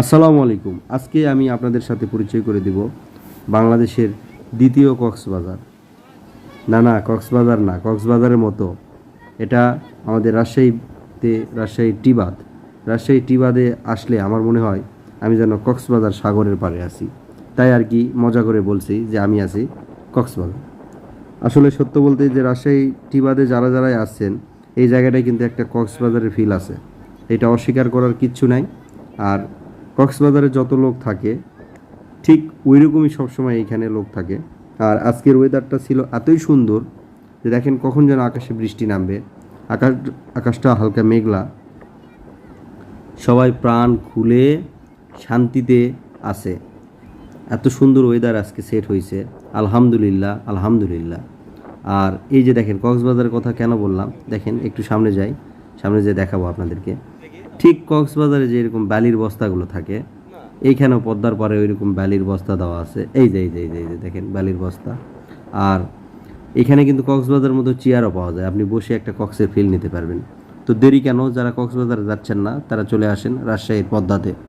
আসসালামু আলাইকুম। আজকে আমি আপনাদের সাথে পরিচয় করে দেব বাংলাদেশের দ্বিতীয় কক্সবাজার। না না, কক্সবাজার না, কক্সবাজারের মতো। এটা আমাদের রাজশাহীতে রাজশাহী টিবাদ। রাজশাহী টিবাদে আসলে আমার মনে হয় আমি যেন কক্সবাজার সাগরের পাড়ে আছি। তাই আর কি মজা করে বলছি যে আমি আছি কক্সবাজার। আসলে সত্য বলতে যে রাজশাহী টিবাদে যারা যারাই আসছেন, এই জায়গাটায় কিন্তু একটা কক্সবাজারের ফিল আছে। এটা অস্বীকার করার কিচ্ছু নাই। আর কক্সবাজারে যত লোক থাকে, ঠিক ওই রকমই সবসময় এইখানে লোক থাকে। আর আজকের ওয়েদারটা ছিল এতই সুন্দর যে দেখেন কখন যেন আকাশে বৃষ্টি নামবে। আকাশ, আকাশটা হালকা মেঘলা। সবাই প্রাণ খুলে শান্তিতে আছে। এত সুন্দর ওয়েদার আজকে সেট হয়েছে। আলহামদুলিল্লাহ আলহামদুলিল্লাহ। আর এই যে দেখেন কক্সবাজারের কথা কেন বললাম, দেখেন একটু সামনে যাই, সামনে যে দেখাবো আপনাদেরকে। ঠিক কক্সবাজারে যে এরকম বালির বস্তাগুলো থাকে এইখানেও পদ্মার পারে ওইরকম বালির বস্তা দেওয়া আছে। এই যে এই যে এই যে এই যে দেখেন বালির বস্তা। আর এখানে কিন্তু কক্সবাজারের মতো চেয়ারও পাওয়া যায়। আপনি বসে একটা কক্সের ফিল নিতে পারবেন। তো দেরি কেন? যারা কক্সবাজারে যাচ্ছেন না তারা চলে আসেন রাজশাহীর পদ্মাতে।